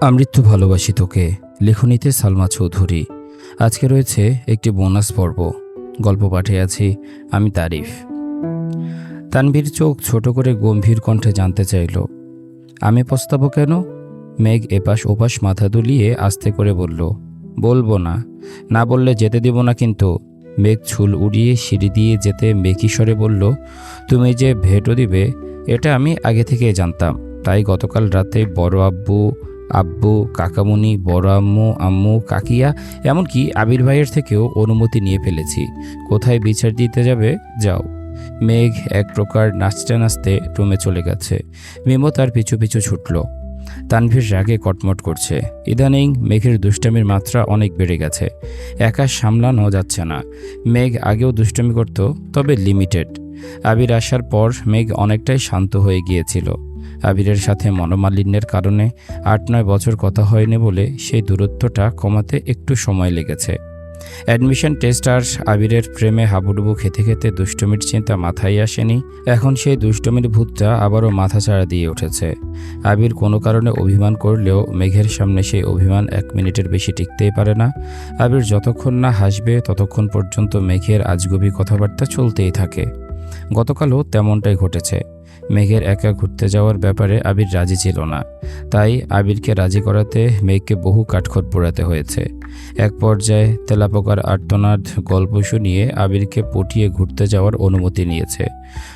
আমৃত্যু ভালোবাসি তোকে, লেখনীতে সালমা চৌধুরী। আজকে রয়েছে একটি বোনাস পর্ব। গল্প পাঠে আছি আমি তারিফ। তানভীর চোখ ছোট করে গম্ভীর কণ্ঠে জানতে চাইল, আমি পস্তাবো কেন? মেঘ এপাশ ওপাশ মাথা দুলিয়ে আস্তে করে বলল, বলব না না বললে যেতে দিব না কিন্তু। মেঘ ছুল উড়িয়ে সিঁড়ি দিয়ে যেতে মেকিস্বরে বলল, তুমি যে ভেটো দিবে, এটা আমি আগে থেকেই জানতাম। তাই গতকাল রাতে বড় আব্বু আব্বু কাকামুনি বড় আম্মু আম্মু, কাকিয়া, এমনকি আবির ভাইয়ের থেকেও অনুমতি নিয়ে ফেলেছি। কোথায় বিচার দিতে যাবে? যাও। মেঘ এক প্রকার নাচতে নাচতে রুমে চলে গেছে। মিমো তার পিছু পিছু ছুটল। তানভীর রাগে কটমট করছে। ইদানিং মেঘের দুষ্টামির মাত্রা অনেক বেড়ে গেছে। একা সামলানো যাচ্ছে না। মেঘ আগেও দুষ্টামি করত, তবে লিমিটেড আবির আসার পর মেঘ অনেকটাই শান্ত হয়ে গিয়েছিল। আবিরের সাথে মনোমালিন্যের কারণে আট নয় বছর কথা হয়নি বলে সেই দূরত্বটা কমাতে একটু সময় লেগেছে। অ্যাডমিশন টেস্ট আর আবিরের প্রেমে হাবুডুবু খেতে খেতে দুষ্টমির চিন্তা মাথায় আসেনি। এখন সেই দুষ্টমির ভূতটা আবারও মাথাচাড়া দিয়ে উঠেছে। আবির কোনো কারণে অভিমান করলেও মেঘের সামনে সেই অভিমান এক মিনিটের বেশি টিকতেই পারে না। আবির যতক্ষণ না হাসবে, ততক্ষণ পর্যন্ত মেঘের আজগবি কথাবার্তা চলতেই থাকে। গতকালও তেমনটাই ঘটেছে। মেঘের একা ঘুরতে যাওয়ার ব্যাপারে আবির রাজি ছিল না। তাই আবিরকে রাজি করাতে মেঘকে বহু কাঠখড় পোড়াতে হয়েছে। এক পর্যায়ে তেলাপোকার আর্তনাদ গল্প শুনিয়ে আবিরকে পটিয়ে ঘুরতে যাওয়ার অনুমতি নিয়েছে।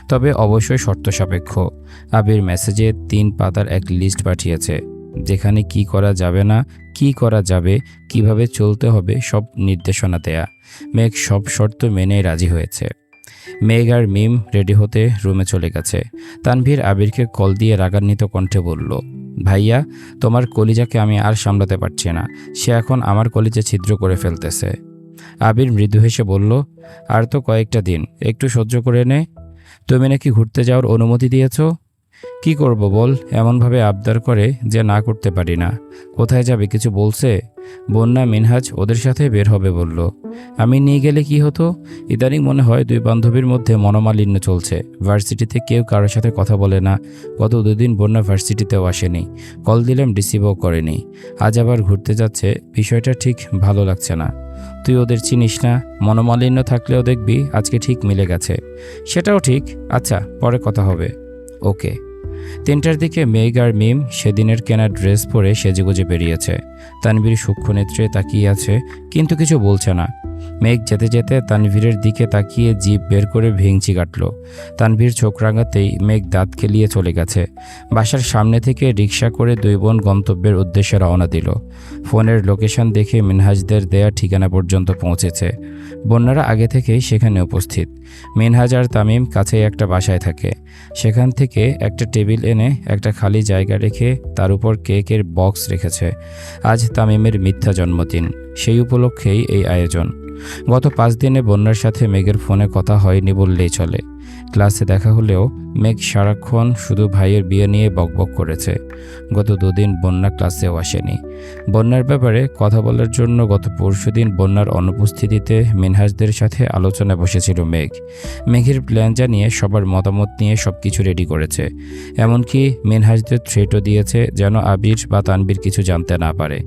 তবে অবশ্যই শর্ত সাপেক্ষ। আবির মেসেজে তিন পাতার এক লিস্ট পাঠিয়েছে। যেখানে কি করা যাবে না, কি করা যাবে, কীভাবে চলতে হবে সব নির্দেশনা দেয়া। মেঘ সব শর্ত মেনে রাজি হয়েছে। মেঘ আর মিম রেডি হতে রুমে চলে গেছে। তানভীর আবিরকে কল দিয়ে রাগান্বিত কণ্ঠে বলল, ভাইয়া, তোমার কলিজাকে আমি আর সামলাতে পারছি না। সে এখন আমার কলিজা ছিদ্র করে ফেলতেছে। আবির মৃদু হেসে বলল, আর তো কয়েকটা দিন, একটু সহ্য করে নে। তুমি নাকি ঘুরতে যাওয়ার অনুমতি দিয়েছ? কি করব বল? এমনভাবে আবদার করে যে না করতে পারি না। কোথায় যাবে কিছু বলছে? বন্যা, মিনহাজ ওদের সাথে বের হবে বলল। আমি নিয়ে গেলে কি হতো? ইদানিং মনে হয় দুই বান্ধবীর মধ্যে মনোমালিন্য চলছে। ভার্সিটিতে কেউ কারোর সাথে কথা বলে না। গত দুদিন বন্যা ভার্সিটিতেও আসেনি। কল দিলাম, রিসিভও করেনি। আজ আবার ঘুরতে যাচ্ছে। বিষয়টা ঠিক ভালো লাগছে না। তুই ওদের চিনিস না? মনোমালিন্য থাকলেও দেখবি আজকে ঠিক মিলে গেছে। সেটাও ঠিক। আচ্ছা পরে কথা হবে। ওকে। তিনটার দিকে মেঘ আর মিম সেদিনের কেনা ড্রেস পরে সেজেগুজে বেরিয়েছে। তানবির সূক্ষ্ম নেত্রে তাকিয়ে আছে, কিন্তু কিছু বলছে না। মেঘ যেতে যেতে তানভীরের দিকে তাকিয়ে জিভ বের করে ভেঙচি কাটল। তানভীর চোখ রাঙাতেই মেঘ দাঁত খেলিয়ে চলে গেছে। বাসার সামনে থেকে রিক্সা করে দুই বোন গন্তব্যের উদ্দেশ্যে রওনা দিল। ফোনের লোকেশন দেখে মিনহাজদের দেয়া ঠিকানা পর্যন্ত পৌঁছেছে। বন্যারা আগে থেকেই সেখানে উপস্থিত। মিনহাজ আর তামিম কাছেই একটা বাসায় থাকে। সেখান থেকে একটা টেবিল এনে একটা খালি জায়গা রেখে তার উপর কেকের বক্স রেখেছে। আজ তামিমের মিথ্যা জন্মদিন। সেই উপলক্ষেই এই আয়োজন। গত পাঁচ দিনে বন্যার সাথে মেঘের ফোনে কথা হয়নি বললেই চলে। ক্লাসে দেখা হলেও মেঘ সারাক্ষণ শুধু ভাইয়ের বিয়ে নিয়ে বকবক করেছে। গত দুদিন বন্যা ক্লাসেও আসেনি। বন্যার ব্যাপারে কথা বলার জন্য গত পরশুদিন বন্যার অনুপস্থিতিতে মিনহাজদের সাথে আলোচনা বসেছিল মেঘ। মেঘের প্ল্যান জানিয়ে সবার মতামত নিয়ে সব কিছু রেডি করেছে। এমনকি মিনহাজদের থ্রেটও দিয়েছে যেন আবির বা তানবির কিছু জানতে না পারে।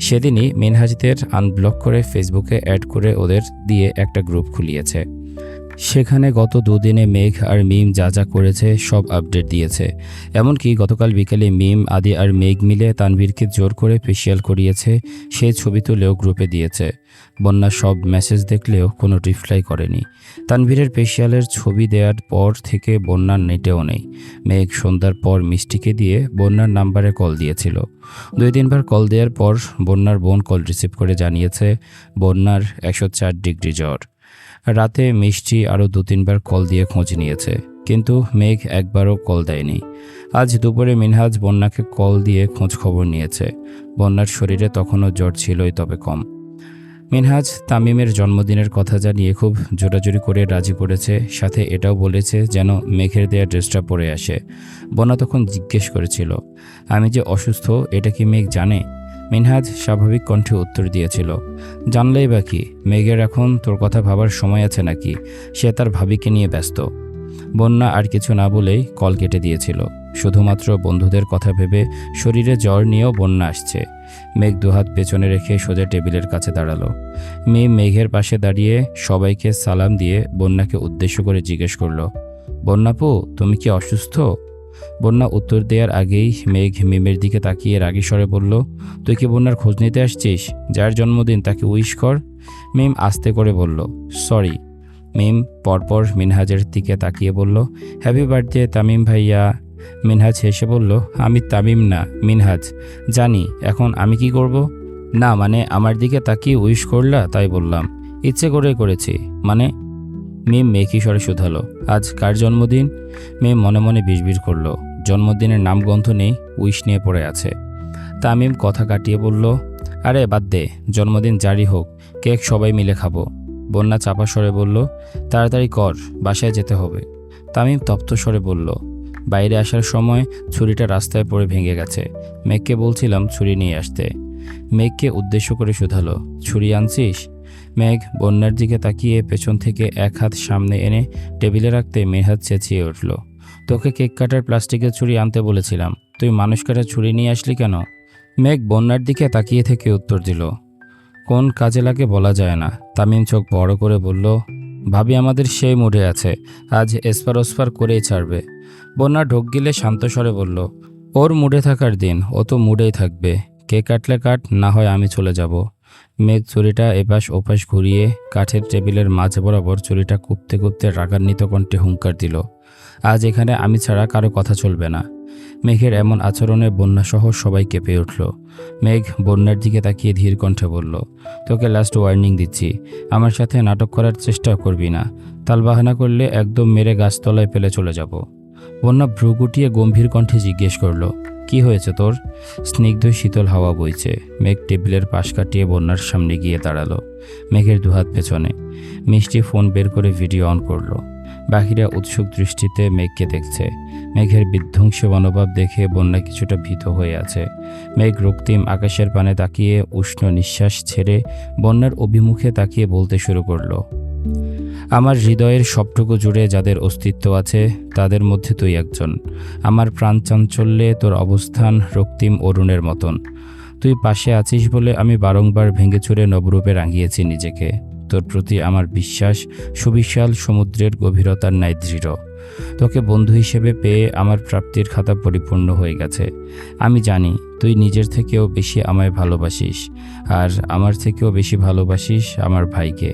সেদিনই মিনহাজদের আনব্লক করে ফেসবুকে অ্যাড করে ওদের দিয়ে একটা গ্রুপ খুলিয়েছে। সেখানে গত দুদিনে মেঘ আর মিম যা যা করেছে সব আপডেট দিয়েছে। এমনকি গতকাল বিকেলে মিম, আদি আর মেঘ মিলে তানভীরকে জোর করে ফেসিয়াল করিয়েছে সেই ছবি তুলেও গ্রুপে দিয়েছে। বন্যা সব মেসেজ দেখলেও কোনো রিপ্লাই করেনি। তানভীরের ফেসিয়ালের ছবি দেওয়ার পর থেকে বন্যার নেটেও নেই। মেঘ সন্ধ্যার পর মিষ্টিকে দিয়ে বন্যার নাম্বারে কল দিয়েছিল। দুই তিনবার কল দেওয়ার পর বন্যার বোন কল রিসিভ করে জানিয়েছে, বন্যার একশো চার ডিগ্রি জ্বর। রাতে মিষ্টি আরও দু তিনবার কল দিয়ে খোঁজ নিয়েছে, কিন্তু মেঘ একবারও কল দেয়নি। আজ দুপুরে মিনহাজ বন্যাকে কল দিয়ে খোঁজ খবর নিয়েছে। বন্যার শরীরে তখনও জ্বর ছিলই তবে কম। মিনহাজ তামিমের জন্মদিনের কথা জানিয়ে খুব জোরাজুরি করে রাজি করেছে সাথে এটাও বলেছে যেন মেঘের দেয়া ড্রেসটা পরে আসে। বন্যা তখন জিজ্ঞেস করেছিল, আমি যে অসুস্থ, এটা কি মেঘ জানে? মিনহাজ স্বাভাবিক কণ্ঠে উত্তর দিয়েছিল, জানলেই বা কি, মেঘের এখন তোর কথা ভাবার সময় আছে নাকি? সে তার ভাবিকে নিয়ে ব্যস্ত। বন্যা আর কিছু না বলেই কল কেটে দিয়েছিল। শুধুমাত্র বন্ধুদের কথা ভেবে শরীরে জ্বর নিয়েও বন্যা আসছে। মেঘ দুহাত পেছনে রেখে সোজা টেবিলের কাছে দাঁড়াল। মেয়ে মেঘের পাশে দাঁড়িয়ে সবাইকে সালাম দিয়ে বন্যাকে উদ্দেশ্য করে জিজ্ঞেস করল, বন্যাপু, তুমি কি অসুস্থ? বন্যা উত্তর দেওয়ার আগেই মেঘ মিমের দিকে তাকিয়ে রাগী স্বরে বলল, তুই কি বন্যার খোঁজ নিতে আসছিস? যার জন্মদিন তাকে উইশ কর। মিম আস্তে করে বলল, সরি। মিম পরপর মিনহাজের দিকে তাকিয়ে বলল, হ্যাপি বার্থডে তামিম ভাইয়া। মিনহাজ হেসে বলল, আমি তামিম না, মিনহাজ। জানি, এখন আমি কি করব? না মানে আমার দিকে তাকিয়ে উইশ করলা, তাই বললাম। ইচ্ছে করে করেছি মানে? মিম মেকি স্বরে শুধালো, আজ কার জন্মদিন? মেয়ে মনে মনে বিড়বিড় করল জন্মদিনের নামগ্রন্থ নেই, উইশ নিয়ে পড়ে আছে। তামিম কথা কাটিয়ে বলল, আরে, বাদ দে, জন্মদিন জারি হোক, কেক সবাই মিলে খাব। বন্যা চাপা স্বরে বলল, তাড়াতাড়ি কর, বাসায় যেতে হবে। তামিম তপ্ত স্বরে বলল, বাইরে আসার সময় ছুরিটা রাস্তায় পড়ে ভেঙে গেছে। মেঘকে বলছিলাম ছুরি নিয়ে আসতে। মেঘকে উদ্দেশ্য করে শুধালো, ছুরি আনছিস? মেঘ বন্যার দিকে তাকিয়ে পেছন থেকে এক হাত সামনে এনে টেবিলে রাখতে মেহাত চেঁচিয়ে উঠল। তোকে কেক কাটার প্লাস্টিকের ছুরি আনতে বলেছিলাম। তুই মানুষ কাটার ছুরি নিয়ে আসলি কেন? মেঘ বন্যার দিকে তাকিয়ে থেকে উত্তর দিল। কোন কাজে লাগে বলা যায় না। তামিম চোখ বড় করে বলল, ভাবি আমাদের সেই মুডে আছে। আজ এসপার ওসপার করেই ছাড়বে। বন্যা ঢোক গিলে শান্ত স্বরে বলল, ওর মুডে থাকার দিন, ও তো মুডেই থাকবে। কে কাটলে কাট, না হয় আমি চলে যাব। মেঘ ছুরিটা এপাশ ওপাশ ঘুরিয়ে কাঠের টেবিলের মাঝে বরাবর চুরিটা কুপতে কুপতে রাগান্বিত কণ্ঠে হুঙ্কার দিল। আজ এখানে আমি ছাড়া কারও কথা চলবে না। মেঘের এমন আচরণে বন্যাসহ সবাই কেঁপে উঠল। মেঘ বন্যার দিকে তাকিয়ে ধীর কণ্ঠে বলল, তোকে লাস্ট ওয়ার্নিং দিচ্ছি। আমার সাথে নাটক করার চেষ্টা করবি না। তালবাহানা করলে একদম মেরে গাছতলায় ফেলে চলে যাব। বন্যা ভ্রু গুটিয়ে গম্ভীর কণ্ঠে জিজ্ঞেস করল, কি হয়েছে তোর? স্নিগ্ধ শীতল হাওয়া বইছে। মেঘ টেবিলের পাশ কাটিয়ে বন্যার সামনে গিয়ে দাঁড়াল। মেঘের দুহাত পেছনে। মিষ্টি ফোন বের করে ভিডিও অন করল। বাকিরা উৎসুক দৃষ্টিতে মেঘকে দেখছে। মেঘের বিধ্বংসী মনোভাব দেখে বন্যা কিছুটা ভীত হয়ে আছে। মেঘ রক্তিম আকাশের পানে তাকিয়ে উষ্ণ নিঃশ্বাস ছেড়ে বন্যার অভিমুখে তাকিয়ে বলতে শুরু করল, আমার হৃদয়ের সবটুকু জুড়ে যাদের অস্তিত্ব আছে, তাদের মধ্যে তুই একজন। আমার প্রাণ চাঞ্চল্যে তোর অবস্থান রক্তিম অরুণের মতন। তুই পাশে আছিস বলে আমি বারংবার ভেঙে চুরে নবরূপে রাঙিয়েছি নিজেকে। তোর প্রতি আমার বিশ্বাস সুবিশাল সমুদ্রের গভীরতার ন্যায় দৃঢ়। তোকে বন্ধু হিসেবে পেয়ে আমার প্রাপ্তির খাতা পরিপূর্ণ হয়ে গেছে। আমি জানি তুই নিজের থেকেও বেশি আমায় ভালোবাসিস আর আমার থেকেও বেশি ভালোবাসিস আমার ভাইকে।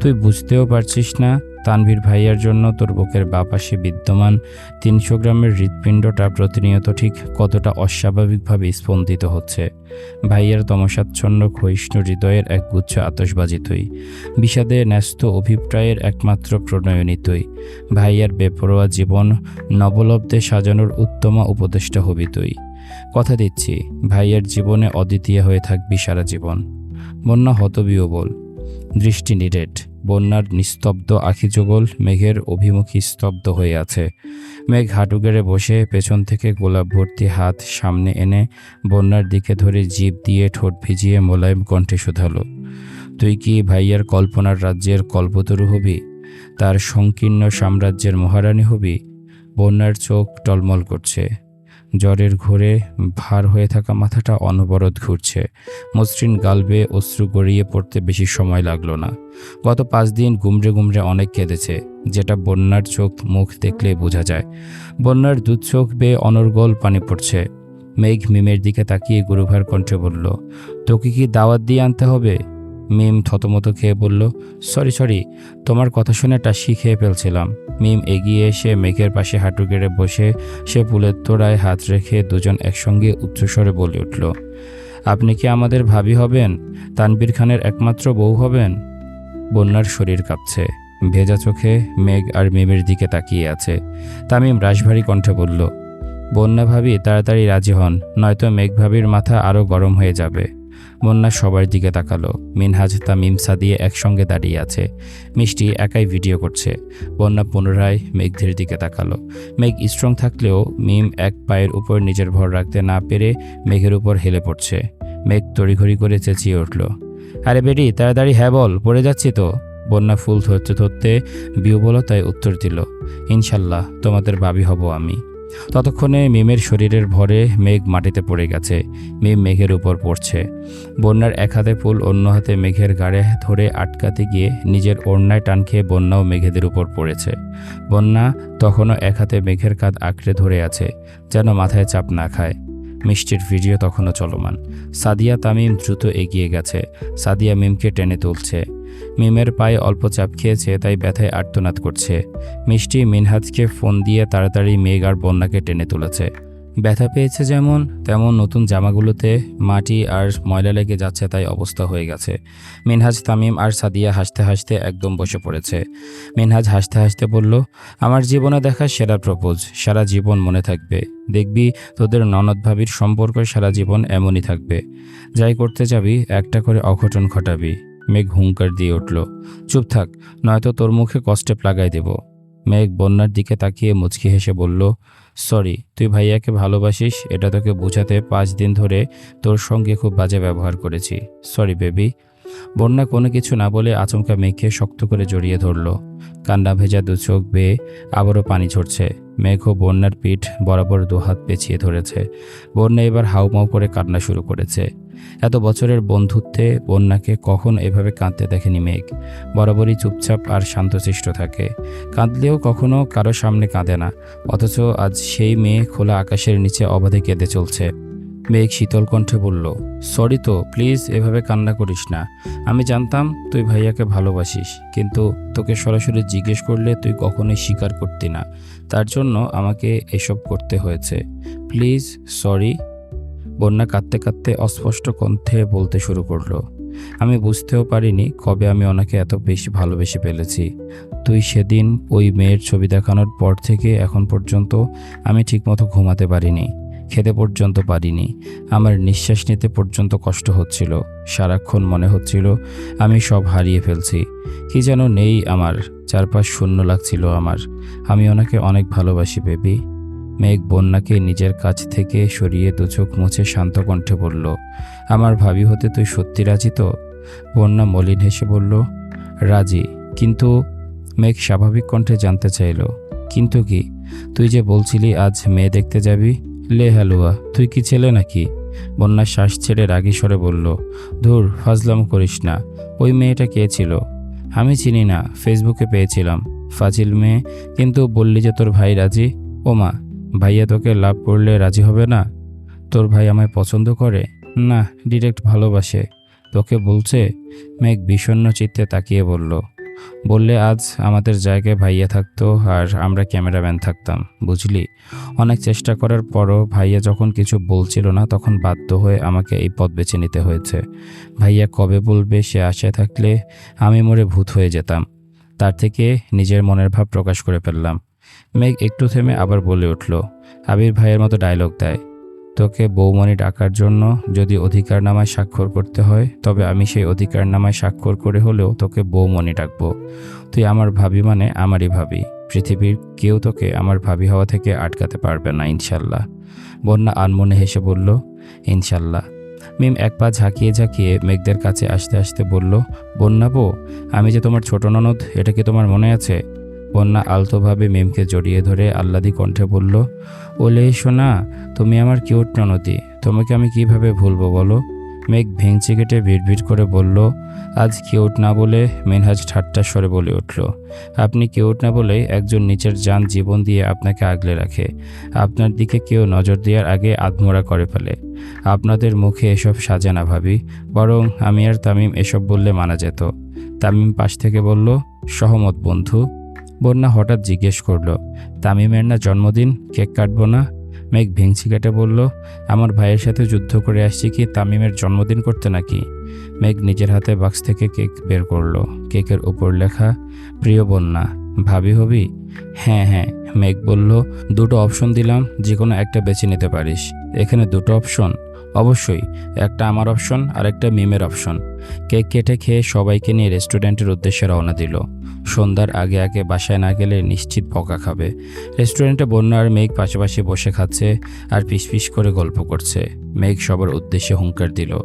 তুই বুঝতেও পারছিস না তানভীর ভাইয়ার জন্য তোর বুকের বাপাশে বিদ্যমান তিনশো গ্রামের হৃৎপিণ্ডটা প্রতিনিয়ত ঠিক কতটা অস্বাভাবিকভাবে স্পন্দিত হচ্ছে। ভাইয়ার তমসাচ্ছন্ন ক্ষয়িষ্ণু হৃদয়ের এক গুচ্ছ আতসবাজি তুই। বিষাদে ন্যস্ত অভিপ্রায়ের একমাত্র প্রণয়নী তুই। ভাইয়ার বেপরোয়া জীবন নবলব্ধে সাজানোর উত্তমা উপদেষ্টা হবি তুই। কথা দিচ্ছি, ভাইয়ার জীবনে অদ্বিতীয় হয়ে থাকবি সারা জীবন। বন্যা হতবিহবল দৃষ্টি নিরেট। বন্যার নিস্তব্ধ আখি যুগল মেঘের অভিমুখী স্তব্ধ হয়ে আছে। মেঘ হাঁটু গেড়ে বসে পেছন থেকে গোলাপ ভর্তি হাত সামনে এনে বন্যার দিকে ধরে জিভ দিয়ে ঠোঁট ভিজিয়ে মোলায়েম কণ্ঠে শুধালো। তুই কি ভাইয়ার কল্পনার রাজ্যের কল্পতরু হবি? তার সংকীর্ণ সাম্রাজ্যের মহারানী হবি? বন্যার চোখ টলমল করছে। জ্বরের ঘোরে ভার হয়ে থাকা মাথাটা অনবরত ঘুরছে। মসৃণ গালবে অশ্রু গড়িয়ে পড়তে বেশি সময় লাগল না। গত পাঁচ দিন গুমড়ে গুমড়ে অনেক কেঁদেছে। যেটা বন্যার চোখ মুখ দেখলে বোঝা যায়। বন্যার দুধ চোখ বেয়ে অনর্গল পানি পড়ছে। মেঘ মিমের দিকে তাকিয়ে গুরুভার কণ্ঠে বলল, তোকে কি দাওয়াত দিয়ে আনতে হবে? মিম থতমত খেয়ে বলল, সরি সরি, তোমার কথা শুনে টাসি খেয়ে ফেলছিলাম। মিম এগিয়ে এসে মেঘের পাশে হাঁটু গেড়ে বসে সে পুলের তোড়ায় হাত রেখে দুজন একসঙ্গে উচ্চস্বরে বলে উঠল, আপনি কি আমাদের ভাবি হবেন? তানবীর খানের একমাত্র বউ হবেন? বন্যার শরীর কাঁপছে। ভেজা চোখে মেঘ আর মিমের দিকে তাকিয়ে আছে। তামিম রাশভারী কণ্ঠে বলল, বন্যা ভাবি, তাড়াতাড়ি রাজি হন, নয়তো মেঘ ভাবির মাথা আরও গরম হয়ে যাবে। বন্যা সবার দিকে তাকালো। মিনহাজ, তামিম, সাদিয়ে একসঙ্গে দাঁড়িয়ে আছে। মিষ্টি একাই ভিডিও করছে। বন্যা পুনরায় মেঘদের দিকে তাকালো। মেঘ স্ট্রং থাকলেও মিম এক পায়ের উপর নিজের ভর রাখতে না পেরে মেঘের উপর হেলে পড়ছে। মেঘ তড়িঘড়ি করে চেঁচিয়ে উঠল, আরে বেটি, তাড়াতাড়ি হ্যাঁ বল, পড়ে যাচ্ছি তো। বন্যা ফুল ধরতে ধরতে বিহবলতায় উত্তর দিল, ইনশাল্লাহ, তোমাদের বাবি হব আমি। ততক্ষণে মিমের শরীরের ভরে মেঘ মাটিতে পড়ে গেছে। মিম মেঘের উপর পড়ছে। বন্যার এক হাতে ফুল, অন্য হাতে মেঘের গাড়ে ধরে আটকাতে গিয়ে নিজের ওড়নায় টান খেয়ে বন্যাও মেঘেদের উপর পড়েছে। বন্যা তখনও এক হাতে মেঘের কাঁধ আঁকড়ে ধরে আছে, যেন মাথায় চাপ না খায়। মিষ্টির ভিডিও তখনও চলমান। সাদিয়া তামিম দ্রুত এগিয়ে গেছে। সাদিয়া মিমকে টেনে তুলছে। মিমের পায়ে অল্প চাপ খেয়েছে, তাই ব্যথায় আর্তনাদ করছে। মিষ্টি মিনহাজকে ফোন দিয়ে তাড়াতাড়ি মেঘ আর বন্যাকে টেনে তুলেছে। ব্যথা পেয়েছে যেমন, তেমন নতুন জামাগুলোতে মাটি আর ময়লা লেগে যাচ্ছে তাই অবস্থা হয়ে গেছে। মিনহাজ, তামিম আর সাদিয়া হাসতে হাসতে একদম বসে পড়েছে। মিনহাজ হাসতে হাসতে বলল, আমার জীবনে দেখা সেরা প্রপোজ, সারা জীবন মনে থাকবে। দেখবি, তোদের ননদ ভাবির সম্পর্ক সারা জীবন এমনই থাকবে। যাই করতে যাবি, একটা করে অঘটন ঘটাবি। মেঘ হুঙ্কার দিয়ে উঠল, চুপ থাক, নয়তো তোর মুখে কষ্টে লাগাই দেব। মেঘ বন্যার দিকে তাকিয়ে মুচকি হেসে বলল সরি তুই ভাইয়াকে ভালোবাসিস, এটা তোকে বোঝাতে পাঁচ দিন ধরে তোর সঙ্গে খুব বাজে ব্যবহার করেছি। সরি বেবি বন্যা কোনো কিছু না বলে আচমকা মেঘকে শক্ত করে জড়িয়ে ধরল। কান্না ভেজা দু চোখ বেয়ে আবারও পানি ঝরছে। মেঘ ও বন্যার পিঠ বরাবর দুহাত পেঁচিয়ে ধরেছে। বন্যা এবার হাউমাউ করে কান্না শুরু করেছে। এত বছরের বন্ধুত্বে বন্যাকে কখন এভাবে কাঁদতে দেখেনি মেঘ। বরাবরই চুপচাপ আর শান্তশিষ্ট থাকে। কাঁদলেও কখনো কারও সামনে কাঁদে না। অথচ আজ সেই মেয়ে খোলা আকাশের নিচে অবাধে কেঁদে চলছে। মেঘ শীতল কণ্ঠে বলল, সরি তো, প্লিজ এভাবে কান্না করিস না। আমি জানতাম তুই ভাইয়াকে ভালোবাসিস, কিন্তু তোকে সরাসরি জিজ্ঞেস করলে তুই কখনোই স্বীকার করতি না। তার জন্য আমাকে এসব করতে হয়েছে। Please, sorry. বন্যা কাঁদতে কাঁদতে অস্পষ্ট কণ্ঠে বলতে শুরু করল, আমি বুঝতেও পারিনি কবে আমি ওনাকে এত বেশি ভালোবেসে ফেলেছি। তুই সেদিন ওই মেয়ের ছবি দেখানোর পর থেকে এখন পর্যন্ত আমি ঠিকমতো ঘুমাতে পারিনি। খেতে পর্যন্ত পারিনি। আমার নিঃশ্বাস নিতে পর্যন্ত কষ্ট হচ্ছিল। সারাক্ষণ মনে হচ্ছিল, আমি সব হারিয়ে ফেলছি। কি যেন নেই আমার, চারপাশ শূন্য লাগছিল আমার। আমি ওনাকে অনেক ভালোবাসি, বেবি। মেঘ বন্যাকে নিজের কাছ থেকে সরিয়ে দু চোখ মুছে শান্ত কণ্ঠে বলল, আমার ভাবি হতে তুই সত্যি রাজি তো? বন্যা মলিন হেসে বলল, রাজি, কিন্তু মেঘ স্বাভাবিক কণ্ঠে জানতে চাইল, কিন্তু কি? তুই যে বলছিলি আজ মেয়ে দেখতে যাবি লে হালুয়া, তুই কি ছেলে নাকি? বন্যা শ্বাস ছেড়ে রাগি স্বরে বলল, ধুর, ফাজলাম করিস না। ওই মেয়েটা কে ছিল? আমি চিনি না, ফেসবুকে পেয়েছিলাম। ফাজিল মেয়ে, কিন্তু বললি যে তোর ভাই রাজি? ওমা ভাইয়া তোকে লাভ করলে রাজি হবে না? তোর ভাই আমায় পছন্দ করে? না, ডিরেক্ট ভালোবাসে। তোকে বলছে, মেঘ বিষণ্ণ চিত্তে তাকিয়ে বলল বললে, আজ আমাদের জায়গায় ভাইয়া থাকতো আর আমরা ক্যামেরাম্যান থাকতাম, বুঝলি? অনেক চেষ্টা করার পরও ভাইয়া যখন কিছু বলছিল না, তখন বাধ্য হয়ে আমাকে এই পথ বেছে নিতে হয়েছে। ভাইয়া কবে বলবে সে আশায় থাকলে আমি মরে ভূত হয়ে যেতাম। তার থেকে নিজের মনের ভাব প্রকাশ করে ফেললাম। মেঘ একটু থেমে আবার বলে উঠল, আবির ভাইয়ের মতো ডায়লগ দেয়। তোকে বৌমণি ডাকার জন্য যদি অধিকারনামায় স্বাক্ষর করতে হয়, তবে আমি সেই অধিকারনামায় স্বাক্ষর করে হলেও তোকে বৌমণি ডাকবো। তুই আমার ভাবি মানে আমারই ভাবি। পৃথিবীর কেউ তোকে আমার ভাবি হওয়া থেকে আটকাতে পারবে না, ইনশাল্লাহ। বন্যা আনমনে হেসে বলল, ইনশাল্লাহ। মিম এক পা ঝাঁকিয়ে ঝাঁকিয়ে মেঘদের কাছে আসতে আসতে বলল, বন্যা বউ, আমি যে তোমার ছোট ননদ, এটা কি তোমার মনে আছে? বন্যা আলতোভাবে মিমকে জড়িয়ে ধরে আহ্লাদি কণ্ঠে বলল ওলে শোনা, তুমি আমার কিউট ননদি। তোমাকে আমি কীভাবে ভুলবো বলো? মেঘ ভেঙচি কেটে ভিড় করে বলল, আজ কিউট না বলে মেনহাজ ঠাট্টা স্বরে বলে উঠল। আপনি কিউট না বলে একজন নিচের যান জীবন দিয়ে আপনাকে আগলে রাখে। আপনার দিকে কেউ নজর দেওয়ার আগে আধমোড়া করে ফেলে। আপনাদের মুখে এসব সাজে না ভাবি, বরং আমি আর তামিম এসব বললে মানা যেত। তামিম পাশ থেকে বলল, সহমত বন্ধু বন্যা হঠাৎ জিজ্ঞেস করল, তামিমের না জন্মদিন? কেক কাটবো না? মেঘ ভেংচি কেটে বলল, আমার ভাইয়ের সাথে যুদ্ধ করে আসছি কি তামিমের জন্মদিন করতে নাকি? মেঘ নিজের হাতে বাক্স থেকে কেক বের করল। কেকের উপর লেখা, প্রিয় বন্যা, ভাবি হবি? হ্যাঁ হ্যাঁ মেঘ বলল, দুটো অপশন দিলাম যে কোনো একটা বেছে নিতে পারিস। এখানে দুটো অপশন? অবশ্যই, একটা আমার অপশন আর একটা মিমের অপশন। কেক কেটে খেয়ে সবাইকে নিয়ে রেস্টুরেন্টের উদ্দেশ্যে রওনা দিল। সন্ধ্যার আগে আগে বাসায় না গেলে নিশ্চিত বকা খাবে। রেস্টুরেন্টে বন্যা আর মেঘ পাশাপাশি বসে খাচ্ছে আর পিস করে গল্প করছে। মেঘ সবার উদ্দেশ্যে হুঙ্কার দিল।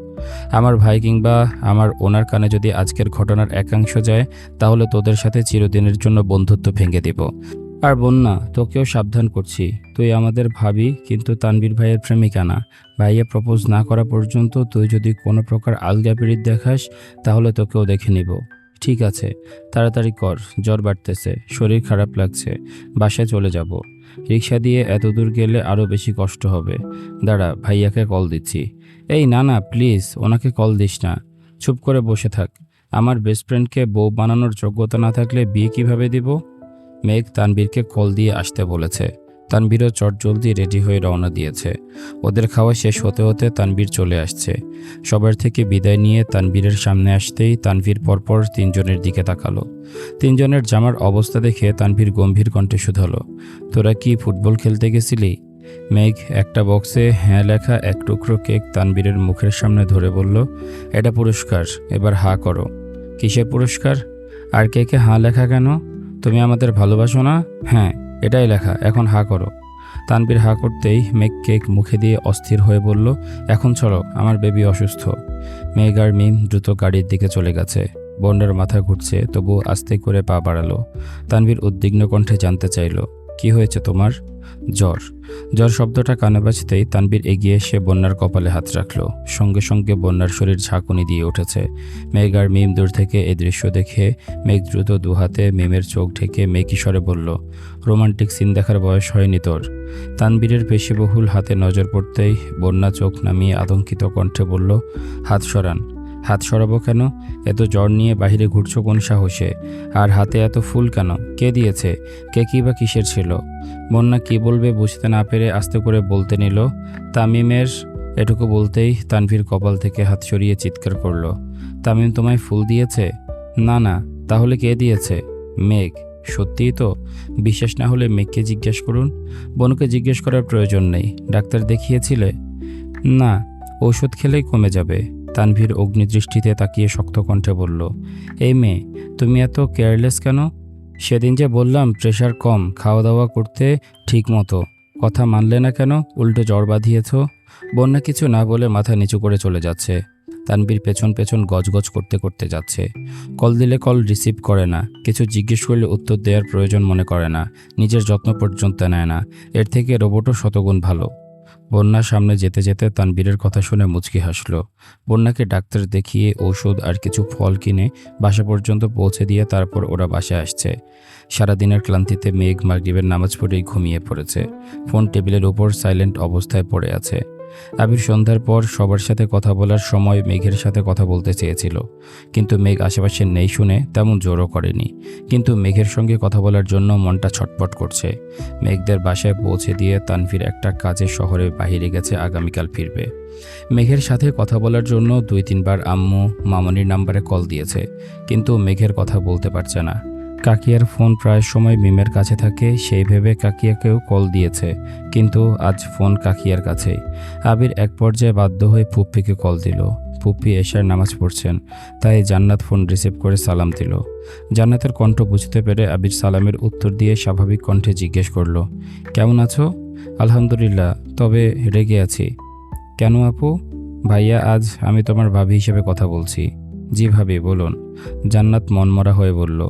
আমার ভাই কিংবা আমার ওনার কানে যদি আজকের ঘটনার একাংশ যায়, তাহলে তোদের সাথে চিরদিনের জন্য বন্ধুত্ব ভেঙে দিব। আর বন্যা তোকেও সাবধান করছি। তুই আমাদের ভাবি, কিন্তু তানবীর ভাইয়ের প্রেমিকা না। ভাইয়া প্রপোজ না করা পর্যন্ত তুই যদি কোনো প্রকার আলগা পিড়িত দেখাস, তাহলে তোকেও দেখে নিব। ঠিক আছে, তাড়াতাড়ি কর, জ্বর বাড়তেছে, শরীর খারাপ লাগছে, বাসায় চলে যাব। রিক্সা দিয়ে এত দূর গেলে আরও বেশি কষ্ট হবে। দাঁড়া, ভাইয়াকে কল দিচ্ছি। এই না না, প্লিজ, ওনাকে কল দিস না। চুপ করে বসে থাক। আমার বেস্ট ফ্রেন্ডকে বউ বানানোর যোগ্যতা না থাকলে বিয়ে কীভাবে দিব? মেঘ তানবীরকে কল দিয়ে আসতে বলেছে। তানবীরও চটজলদি রেডি হয়ে রওনা দিয়েছে। ওদের খাওয়া শেষ হতে হতে তানবীর চলে আসছে। সবার থেকে বিদায় নিয়ে তানবীরের সামনে আসতেই তানভীর পরপর তিনজনের দিকে তাকালো। তিনজনের জামার অবস্থা দেখে তানভীর গম্ভীর কণ্ঠে শুধালো, তোরা কি ফুটবল খেলতে গেছিলি? মেঘ একটা বক্সে হ্যাঁ লেখা এক টুকরো কেক তানবীরের মুখের সামনে ধরে বলল, এটা পুরস্কার, এবার হা করো। কিসের পুরস্কার? আর কেকে হাঁ লেখা কেন? তুমি আমাদের ভালোবাসো না? হ্যাঁ এটাই লেখা। এখন হা করো। তানবীর হা করতেই মেঘ কেক মুখে দিয়ে অস্থির হয়ে বলল, এখন চলো, আমার বেবি অসুস্থ। মেঘ আর মিম দ্রুত গাড়ির দিকে চলে গেছে। বন্ডার মাথা ঘুরছে তবু আস্তে করে পা বাড়ালো। তানবীর উদ্বিগ্ন কণ্ঠে জানতে চাইল, কি হয়েছে তোমার? জ্বর। জ্বর শব্দটা কানে বাজতেই তানবীর এগিয়ে এসে বন্যার কপালে হাত রাখল। সঙ্গে সঙ্গে বন্যার শরীর ঝাঁকুনি দিয়ে উঠেছে। মেঘ আর মিম দূর থেকে এই দৃশ্য দেখে মেঘ দ্রুত দুহাতে মিমের চোখ ঢেকে মেঘ কিশোরে বলল, রোমান্টিক সিন দেখার বয়স হয়নি তোর। তানবীরের পেশিবহুল হাতে নজর পড়তেই বন্যা চোখ নামিয়ে আতঙ্কিত কণ্ঠে বলল, হাত সরান। হাত সরাবো কেন? এত জ্বর নিয়ে বাইরে ঘুরছো কোন সাহসে? আর হাতে এত ফুল কেন? কে দিয়েছে? কে কী বা কিসের ছিল? বন্যা কি বলবে বুঝতে না পেরে আস্তে করে বলতে নিল। তামিমের এটুকু বলতেই তানভীর কপাল থেকে হাত সরিয়ে চিৎকার করল। তামিম তোমায় ফুল দিয়েছে? না না। তাহলে কে দিয়েছে? মেঘ। সত্যিই তো? বিশ্বাস না হলে মেঘকে জিজ্ঞেস করুন। বনুকে জিজ্ঞেস করার প্রয়োজন নেই। ডাক্তার দেখিয়েছিলে? না। ওষুধ খেলেই কমে যাবে। তানভীর অগ্নিদৃষ্টিতে তাকিয়ে শক্ত কণ্ঠে বলল, এই মেয়ে, তুমি এত কেয়ারলেস কেন? সেদিন যে বললাম প্রেশার কম খাওয়া দাওয়া করতে ঠিক মতো কথা মানলে না কেন? উল্টো জ্বর বাঁধিয়েছ? বন্যা কিছু না বলে মাথা নিচু করে চলে যাচ্ছে। তানবীর পেছন পেছন গজগজ করতে করতে যাচ্ছে। কল দিলে কল রিসিভ করে না। কিছু জিজ্ঞেস করলে উত্তর দেওয়ার প্রয়োজন মনে করে না। নিজের যত্ন পর্যন্ত নেয় না। এর থেকে রোবটও শতগুণ ভালো। বন্যার সামনে যেতে যেতে তানবীরের কথা শুনে মুচকি হাসল। বন্যাকে ডাক্তার দেখিয়ে ঔষধ আর কিছু ফল কিনে বাসা পর্যন্ত পৌঁছে দিয়ে তারপর ওরা বাসায় আসছে। সারাদিনের ক্লান্তিতে মেঘ মাগরিবের নামাজ পড়েই ঘুমিয়ে পড়েছে। ফোন টেবিলের ওপর সাইলেন্ট অবস্থায় পড়ে আছে। আবির সন্ধ্যার পর সবার সাথে কথা বলার সময় মেঘের সাথে কথা বলতে চেয়েছিল। কিন্তু মেঘ আশেপাশে নেই শুনে তেমন জোরও করেনি। কিন্তু মেঘের সঙ্গে কথা বলার জন্য মনটা ছটপট করছে। মেঘদের বাসায় পৌঁছে দিয়ে তানভীর একটা কাজের শহরে বাহিরে গেছে আগামীকাল ফিরবে। মেঘের সাথে কথা বলার জন্য দুই তিনবার আম্মু, মামনির নাম্বারে কল দিয়েছে। কিন্তু মেঘের কথা বলতে পারছে না। কাকিয়ার ফোন প্রায় সময় মিমের কাছে থাকে, সেই ভেবে কাকিয়াকেও কল দিয়েছে। কিন্তু আজ ফোন কাকিয়ার কাছে। আবির এক পর্যায়ে বাধ্য হয়ে ফুপ্পিকে কল দিল। ফুপ্পি এশার নামাজ পড়ছেন, তাই জান্নাত ফোন রিসিভ করে সালাম দিল। জান্নাতের কণ্ঠ বুঝতে পেরে আবির সালামের উত্তর দিয়ে স্বাভাবিক কণ্ঠে জিজ্ঞেস করল, কেমন আছো? আলহামদুলিল্লাহ, তবে রেগে আছি। কেন আপু? ভাইয়া, আজ আমি তোমার ভাবি হিসেবে কথা বলছি। জি ভাবি, বলুন। জান্নাত মনমরা হয়ে বলল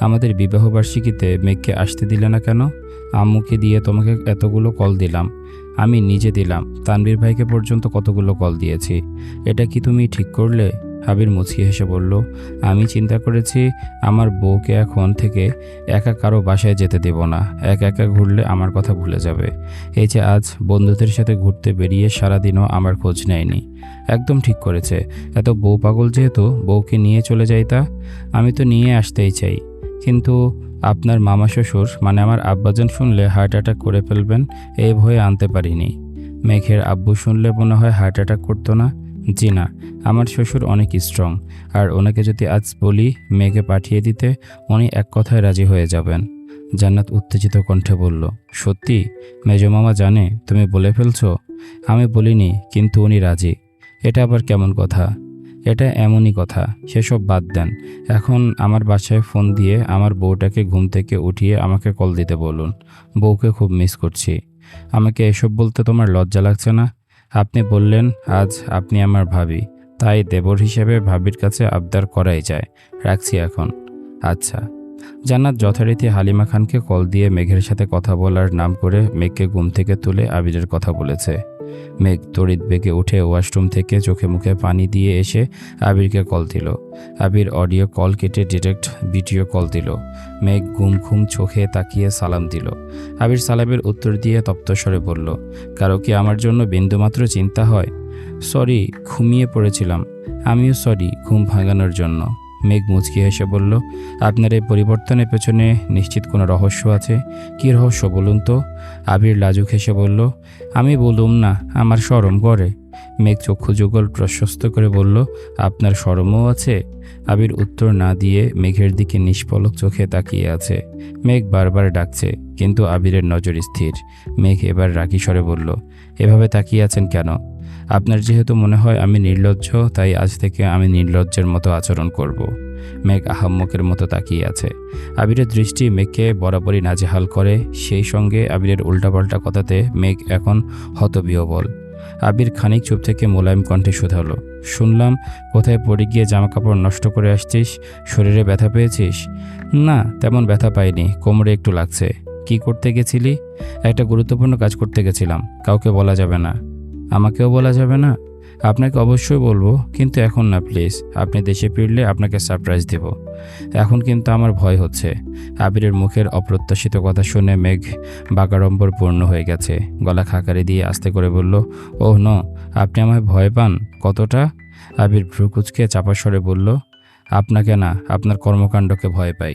আমাদের বিবাহবার্ষিকীতে মেঘকে আসতে দিলে না কেন? আম্মুকে দিয়ে তোমাকে এতগুলো কল দিলাম। আমি নিজে দিলাম। তানবীর ভাইকে পর্যন্ত কতগুলো কল দিয়েছি। এটা কি তুমি ঠিক করলে? হাবির মুচকি হেসে বলল, আমি চিন্তা করেছি আমার বউকে এখন থেকে একা কারও বাসায় যেতে দেব না। একা একা ঘুরলে আমার কথা ভুলে যাবে। এই যে আজ বন্ধুদের সাথে ঘুরতে বেরিয়ে সারাদিনও আমার খোঁজ নেয়নি। একদম ঠিক করেছে। এত বউ পাগল যেহেতু, বউকে নিয়ে চলে যাইতা আমি তো নিয়ে আসতেই চাই। কিন্তু আপনার মামা শ্বশুর মানে আমার আব্বাজান শুনলে হার্ট অ্যাটাক করে ফেলবেন, এই ভয়ে আনতে পারিনি। মেঘের আব্বু শুনলে মনে হয় হার্ট অ্যাটাক করতো না। জি না, আমার শ্বশুর অনেক স্ট্রং আর ওনাকে যদি আজ বলি মেয়েকে পাঠিয়ে দিতে, উনি এক কথায় রাজি হয়ে যাবেন। জান্নাত উত্তেজিত কণ্ঠে বলল, সত্যি? মেজো মামা জানে, তুমি বলে ফেলছো? আমি বলিনি, কিন্তু উনি রাজি। এটা আবার কেমন কথা? এটা এমনই কথা, সেসব বাদ দেন। এখন আমার বাসায় ফোন দিয়ে আমার বউটাকে ঘুম থেকে উঠিয়ে আমাকে কল দিতে বলুন। বউকে খুব মিস করছি। আমাকে এসব বলতে তোমার লজ্জা লাগছে না? আপনি বললেন, আজ আপনি আমার ভাবি। তাই দেবর হিসেবে ভাবির কাছে আবদার করাই যায়। রাখছি এখন। আচ্ছা। জান্নাত যথারীতি হালিমা খানকে কল দিয়ে মেঘের সাথে কথা বলার নাম করে মেঘকে ঘুম থেকে তুলে আবিরের কথা বলেছে। মেঘ তড়িৎ বেগে উঠে ওয়াশরুম থেকে চোখে মুখে পানি দিয়ে এসে আবিরকে কল দিল। আবির অডিও কল কেটে ডিরেক্ট ভিডিও কল দিল। মেঘ ঘুম ঘুম চোখে তাকিয়ে সালাম দিল। আবির সালামের উত্তর দিয়ে তপ্তস্বরে বলল, কারও কি আমার জন্য বিন্দুমাত্র চিন্তা হয়? সরি, ঘুমিয়ে পড়েছিলাম। আমিও সরি, ঘুম ভাঙানোর জন্য। মেঘ মুচকি হেসে বলল, আপনার এই পরিবর্তনের পেছনে নিশ্চিত কোনো রহস্য আছে? কী রহস্য বলুন তো? আবির লাজুক হেসে বলল, আমি বলুম না, আমার সরম করে। মেঘ চক্ষু যুগল প্রশস্ত করে বলল, আপনার সরমও আছে? আবির উত্তর না দিয়ে মেঘের দিকে নিষ্পলক চোখে তাকিয়ে আছে। মেঘ বারবার ডাকছে, কিন্তু আবিরের নজর স্থির। মেঘ এবার রাগী স্বরে বলল, এভাবে তাকিয়ে আছেন কেন? আপনার যেহেতু মনে হয় আমি নির্লজ্জ, তাই আজ থেকে আমি নির্লজ্জের মতো আচরণ করব। মেঘ আহাম্মকের মতো তাকিয়ে আছে। আবিরের দৃষ্টি মেঘকে বরাবরই নাজেহাল করে, সেই সঙ্গে আবিরের উল্টাপাল্টা কথাতে মেঘ এখন হতবিহবল। আবির খানিক চুপ থেকে মোলায়েম কণ্ঠে শুধালো, শুনলাম, কোথায় পড়ে গিয়ে জামা কাপড় নষ্ট করে আসছিস? শরীরে ব্যথা পেয়েছিস? না, তেমন ব্যথা পাইনি, কোমরে একটু লাগছে। কি করতে গেছিলি? একটা গুরুত্বপূর্ণ কাজ করতে গেছিলাম, কাউকে বলা যাবে না। আমাকেও বলা যাবে না? আপনাকে অবশ্যই বলব, কিন্তু এখন না প্লিজ আপনি দেশে ফিরলে আপনাকে সারপ্রাইজ দেব। এখন কিন্তু আমার ভয় হচ্ছে। আবিরের মুখের অপ্রত্যাশিত কথা শুনে মেঘ বাগাড়ম্বর পূর্ণ হয়ে গেছে। গলা খাকারি দিয়ে আস্তে করে বলল, ওহ, ন, আপনি আমায় ভয় পান? কতটা? আবির ভ্রুকুচকে চাপা স্বরে বলল, আপনাকে না, আপনার কর্মকাণ্ডকে ভয় পাই।